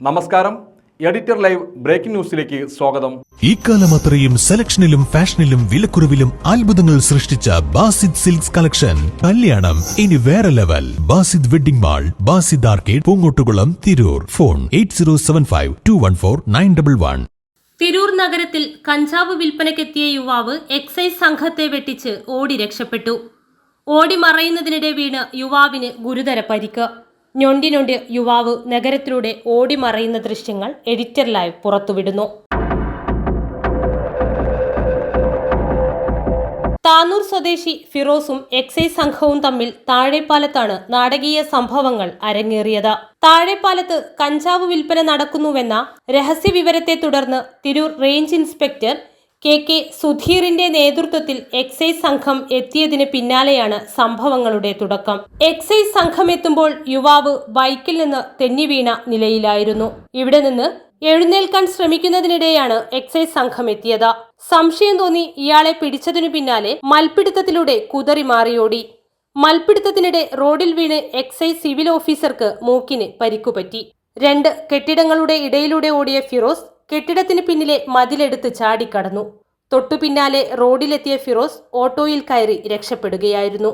നമസ്കാരം. Editor live breaking ന്യൂസിലേക്ക് സ്വാഗതം. ഇക്കാലം അത്രയും സെലക്ഷനിലും ഫാഷനിലും വിലക്കുറവിലും അത്ഭുതങ്ങൾ സൃഷ്ടിച്ച ബാസിദ് സിൽക്സ് കളക്ഷൻ. കല്യാണം ഇനി വേറെ level. Basid wedding mall Basid arcade Poongottukulam Tirur. Phone eight zero seven five two one four nine double one. Tirur നഗരത്തിൽ കഞ്ചാവ് വിൽപ്പനയ്ക്കെത്തിയ യുവാവ് എക്സൈസ് സംഘത്തെ വെട്ടിച്ച് ഓടി രക്ഷപ്പെട്ടു. ഓടി മറയുന്നതിനിടെ വീണ് യുവാവിന് ഗുരുതര പരിക്ക്. ഞൊണ്ടി ഞൊണ്ടി യുവാവ് നഗരത്തിലൂടെ ഓടി മറയുന്ന ദൃശ്യങ്ങൾ എഡിറ്റർ ലൈവ് പുറത്തുവിടുന്നു. താനൂർ സ്വദേശി ഫിറോസും എക്സൈസ് സംഘവും തമ്മിൽ താഴെപ്പാലത്താണ് നാടകീയ സംഭവങ്ങൾ അരങ്ങേറിയത്. താഴെപ്പാലത്ത് കഞ്ചാവ് വിൽപ്പന നടക്കുന്നുവെന്ന രഹസ്യ വിവരത്തെ തുടർന്ന് Tirur range inspector K K സുധീറിന്റെ നേതൃത്വത്തിൽ എക്സൈസ് സംഘം എത്തിയതിന് പിന്നാലെയാണ് സംഭവങ്ങളുടെ തുടക്കം. എക്സൈസ് സംഘം എത്തുമ്പോൾ യുവാവ് ബൈക്കിൽ നിന്ന് തെന്നിവീണ നിലയിലായിരുന്നു. ഇവിടെ നിന്ന് എഴുന്നേൽക്കാൻ ശ്രമിക്കുന്നതിനിടെയാണ് എക്സൈസ് സംഘം എത്തിയത്. സംശയം തോന്നി ഇയാളെ പിടിച്ചതിനു പിന്നാലെ മൽപിടുത്തത്തിലൂടെ കുതറി മാറിയോടി. മൽപിടുത്തത്തിനിടെ റോഡിൽ വീണ് എക്സൈസ് സിവിൽ ഓഫീസർക്ക് മൂക്കിന് പരിക്കുപറ്റി. രണ്ട് കെട്ടിടങ്ങളുടെ ഇടയിലൂടെ ഓടിയ ഫിറോസ് കെട്ടിടത്തിന് പിന്നിലെ മതിലെടുത്ത് ചാടിക്കടന്നു. തൊട്ടു പിന്നാലെ റോഡിലെത്തിയ ഫിറോസ് ഓട്ടോയിൽ കയറി രക്ഷപ്പെടുകയായിരുന്നു.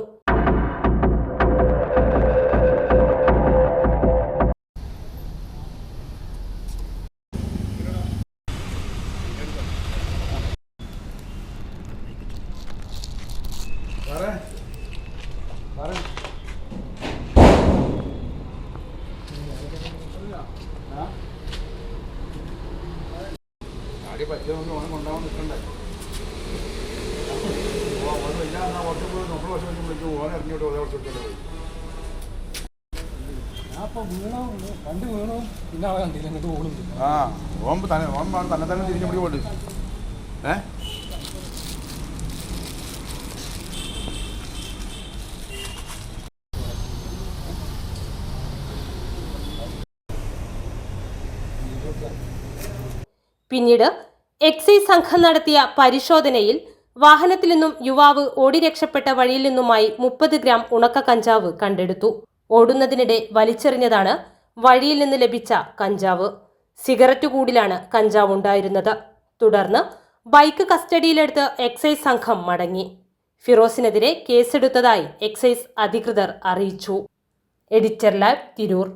ആദ്യം പറ്റിയൊന്നും ഓണം കൊണ്ടാവാൻ നിൽക്കണ്ടേ. ഓണമില്ല എന്നാൽ കുറച്ച് പോയി നമ്മൾ കുറച്ച് കഴിഞ്ഞ് വിളിക്കും ഓനെ ഇറങ്ങിയോട്ട് ഓരോ കുറച്ച് വിളിച്ചോണ്ട് പോയി. കണ്ടു വീണോ. പിന്നെ അവൻ കണ്ടില്ല ആ തന്നെ തന്നെ തന്നെ തിരിഞ്ഞു പിടി പോട്ട് ഏ? പിന്നീട് എക്സൈസ് സംഘം നടത്തിയ പരിശോധനയിൽ വാഹനത്തിൽ നിന്നും യുവാവ് ഓടി രക്ഷപ്പെട്ട വഴിയിൽ നിന്നുമായി മുപ്പത് ഗ്രാം ഉണക്ക കഞ്ചാവ് കണ്ടെടുത്തു. ഓടുന്നതിനിടെ വലിച്ചെറിഞ്ഞതാണ് വഴിയിൽ നിന്ന് ലഭിച്ച കഞ്ചാവ്. സിഗരറ്റ് കൂടിലാണ് കഞ്ചാവ് ഉണ്ടായിരുന്നത്. തുടർന്ന് ബൈക്ക് കസ്റ്റഡിയിലെടുത്ത് എക്സൈസ് സംഘം മടങ്ങി. ഫിറോസിനെതിരെ കേസെടുത്തതായി എക്സൈസ് അധികൃതർ അറിയിച്ചു. Editor lab Tirur.